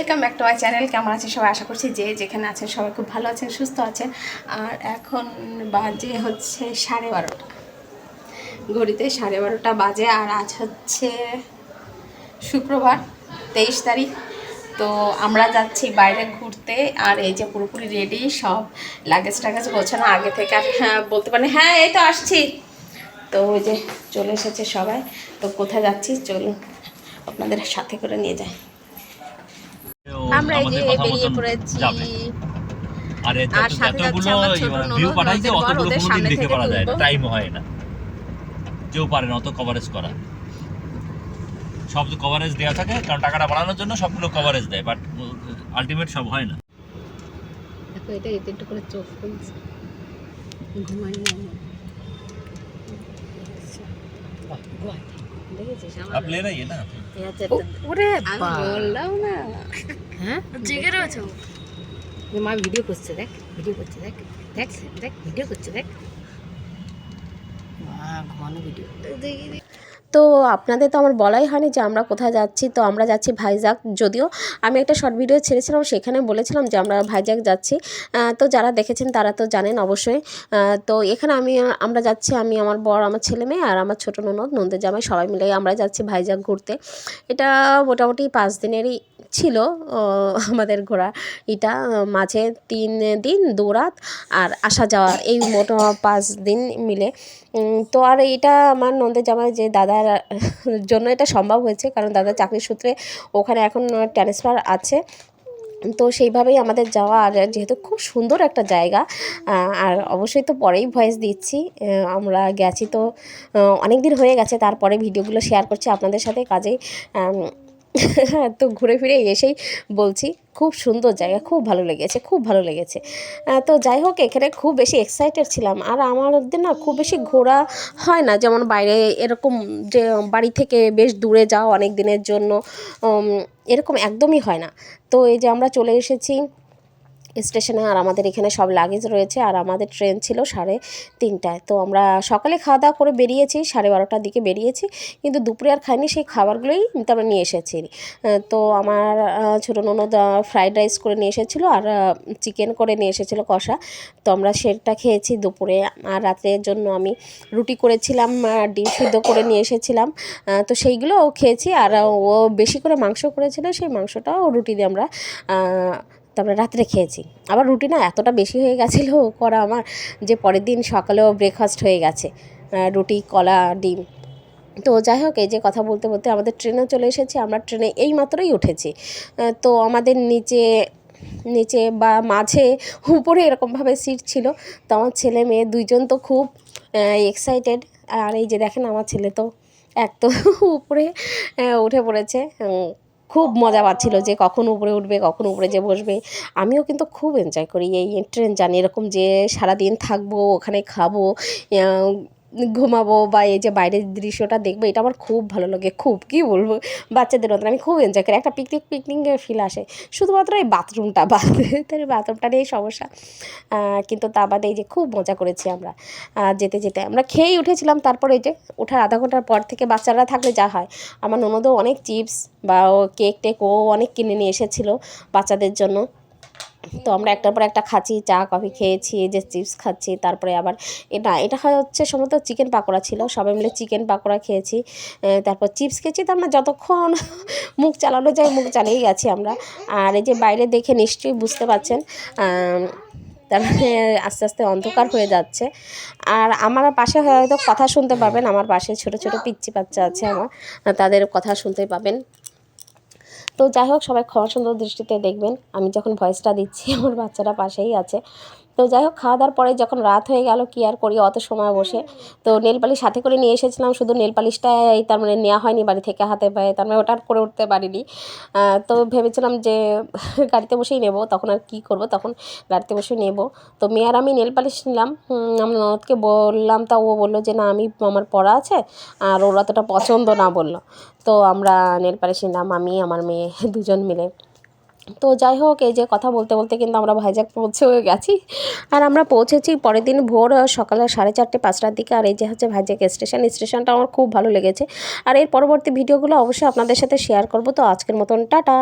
Welcome back to my channel. কেমন আছেন সবাই? আশা করছি যে যেখানে আছেন সবাই খুব ভালো আছেন, সুস্থ আছেন। আর এখন বাজে হচ্ছে সাড়ে বারোটা। ঘড়িতে সাড়ে বারোটা বাজে আর আজ হচ্ছে শুক্রবার, তেইশ তারিখ। তো আমরা যাচ্ছি বাইরে ঘুরতে আর এই যে পুরোপুরি রেডি সব লাগেজ টাগেজ গোছানো। আগে থেকে আর হ্যাঁ বলতে পারেন হ্যাঁ এই তো আসছি। তো ওই যে চলে এসেছে সবাই। তো কোথায় যাচ্ছি? চলুন, আপনাদের সাথে করে নিয়ে যাই। আমরা এই যে বেরিয়ে পড়েছি। আরে যতগুলো ভিউ পাঠাইছে অতগুলো কোনোদিন দেখে পারা যায় টাইম হয় না। কেউ পারে না অত কভারেজ করা। সব কভারেজ দেওয়া থাকে কারণ টাকাটা বাড়ানোর জন্য সবগুলো কভারেজ দেয় বাট আলটিমেট সব হয় না। এটা এতে একটু করে চোখ খুলছে। ঘুমাই না দেখেছিস আমার? প্লেন না? ওরে বললাম না। হ্যাঁ? জেগে রয়েছে মা ভিডিও করছে দেখ ভিডিও করছে দেখ দেখ দেখ ভিডিও করছে দেখ। তো আপনাদের তো আমার বলাই হয়নি যে আমরা কোথায় যাচ্ছি তো আমরা যাচ্ছি ভাইজাগ যদিও আমি একটা শর্ট ভিডিও ছেড়েছিলাম সেখানে বলেছিলাম যে আমরা ভাইজাগ যাচ্ছি। তো যারা দেখেছেন তারা তো জানেন অবশ্যই। তো এখানে আমি আমরা যাচ্ছি আমি আমার বর আমার ছেলে মেয়ে আর আমার ছোটো ননদ নন্দের জামাই সবাই মিলে আমরা যাচ্ছি ভাইজাগ ঘুরতে। এটা মোটামুটি পাঁচ দিনেরই ছিল আমাদের ঘোরা এটা, মাঝে তিন দিন, দু রাত, আর আসা যাওয়া, এই মোট পাঁচ দিন মিলে। তো আর এটা আমার নন্দের জামাই, যে দাদার জন্য এটা সম্ভব হয়েছে, কারণ দাদা চাকরির সূত্রে ওখানে এখন ট্রান্সফার আছে। তো সেইভাবেই আমাদের যাওয়া, আর যেহেতু খুব সুন্দর একটা জায়গা আর অবশ্যই তো পরেই ভয়েস দিচ্ছি আমরা গেছি তো অনেক দিন হয়ে গেছে, তারপরে ভিডিওগুলো শেয়ার করছি আপনাদের সাথে, কাজেই তো ঘুরে ফিরে এসেই বলছি, খুব সুন্দর জায়গা, খুব ভালো লেগেছে, খুব ভালো লেগেছে। তো যাই হোক, এখানে খুব বেশি এক্সাইটেড ছিলাম। আর আমাদের না খুব বেশি ঘোরা হয় না। যেমন বাইরে এরকম যে বাড়ি থেকে বেশ দূরে যাও অনেক দিনের জন্য এরকম একদমই হয় না। তো এই যে আমরা চলে এসেছি স্টেশনে আর আমাদের এখানে সব লাগেজ রয়েছে আর আমাদের ট্রেন ছিল সাড়ে তিনটায়। তো আমরা সকালে খাওয়া দাওয়া করে বেরিয়েছি, সাড়ে বারোটার দিকে বেরিয়েছি, কিন্তু দুপুরে আর খাইনি, সেই খাবারগুলোই তারপরে নিয়ে এসেছি। তো আমার ছোটো ননদ ফ্রাইড রাইস করে নিয়ে এসেছিল আর চিকেন করে নিয়ে এসেছিল কষা। তো আমরা সেটা খেয়েছি দুপুরে। আর রাতের জন্য আমি রুটি করেছিলাম ডিম সিদ্ধ করে নিয়ে এসেছিলাম। তো সেইগুলো খেয়েছি। আর ও বেশি করে মাংস করেছিল, সেই মাংসটাও রুটি দিয়ে আমরা তারপরে রাত্রে খেয়েছি। আবার রুটি না এতটা বেশি হয়ে গেছিল করা আমার যে পরের দিন সকালেও ব্রেকফাস্ট হয়ে গেছে রুটি, কলা, ডিম। তো যাই হোক, এই যে কথা বলতে বলতে আমাদের ট্রেনেও চলে এসেছি, আমরা ট্রেনে এই মাত্রই উঠেছি। তো আমাদের নিচে নিচে বা মাঝে উপরে এরকমভাবে সিট ছিল। তো আমার ছেলে মেয়ে দুইজন তো খুব এক্সাইটেড আর এই যে দেখেন আমার ছেলে তো এক তো উপরে উঠে পড়েছে। খুব মজা পাচ্ছিল যে কখন উপরে উঠবে, কখন উপরে যে বসবে। আমিও কিন্তু খুব এনজয় করি এই ট্রেন জানি এরকম যে সারাদিন থাকব, ওখানে খাব ঘুমাবো বা এই যে বাইরের দৃশ্যটা দেখব, এটা আমার খুব ভালো লাগে, খুব, কি বলব? বাচ্চাদের মতন, আমি খুব এনজয় করি, একটা পিকনিক পিকনিকের ফিল আসে। শুধুমাত্র এই বাথরুমটা বাদে তাই বাথরুমটা নিয়েই সমস্যা কিন্তু তা বাদে এই যে খুব মজা করেছি আমরা। যেতে যেতে আমরা খেয়েই উঠেছিলাম, তারপরে এই যে ওঠার আধা ঘণ্টার পর থেকে বাচ্চারা থাকলে যা হয়। আমার ননদও অনেক চিপস বা ও কেক টেক ও অনেক কিনে নিয়ে এসেছিল বাচ্চাদের জন্য। তো আমরা একটার পর একটা খাচ্ছি চা কফি খেয়েছি যে চিপস খাচ্ছি তারপরে আবার এটা এটা হচ্ছে সম্ভবত চিকেন পাকোড়া ছিল সবাই মিলে চিকেন পাকোড়া খেয়েছি তারপর চিপস খেয়েছি তো আমরা যতক্ষণ মুখ চালানো যায় মুখ চালিয়ে গেছি আমরা। আর এই যে বাইরে দেখে নিশ্চয়ই বুঝতে পারছেন আম, তার মানে আস্তে আস্তে অন্ধকার হয়ে যাচ্ছে। আর আমার পাশে হয়তো কথা শুনতে পাবেন আমার পাশে ছোট ছোট পিচ্চি বাচ্চা আছে আমার তাদের কথা শুনতে পাবেন। তো যাই হোক, সবাই ক্ষমা সুন্দর দৃষ্টিতে দেখবেন। আমি যখন ভয়েসটা দিচ্ছি, আমার বাচ্চারা পাশেই আছে। তো যাই হোক, খাওয়া দাওয়ার পরে যখন রাত হয়ে গেল, কি আর করি? অত সময় বসে। তো নেল পালিশ সাথে করে নিয়ে এসেছিলাম। শুধু নেল পালিশটাই তার মানে নেওয়া হয়নি বাড়ি থেকে হাতে পায়ে। তার মানে ওটা করে উঠতে পারিনি। তো ভেবেছিলাম যে গাড়িতে বসেই নেব। তখন আর কি করব? তখন গাড়িতে বসে নেব। তো মেয়ে আর আমি নেল পালিশ নিলাম আমার ননদকে বললাম, তা ও বলল যে, না, আমি আমার পড়া আছে, আর ওর অতটা পছন্দ না বলল। তো আমরা নেল পালিশ নিলাম। আমি, আমার মেয়ে, দুজন মিলে। তো যাই হোক, এই যে কথা বলতে বলতে কিন্তু আমরা ভাইজাগ পৌঁছেও গেছি। আর আমরা পৌঁছেছি পরের দিন ভোর সকালে সাড়ে চারটে, পাঁচটার দিকে। আর এই যে হচ্ছে ভাইজাগ স্টেশন স্টেশনটা আমার খুব ভালো লেগেছে। আর এর পরবর্তী ভিডিওগুলো অবশ্যই আপনাদের সাথে শেয়ার করব। তো আজকের মতন, টাটা!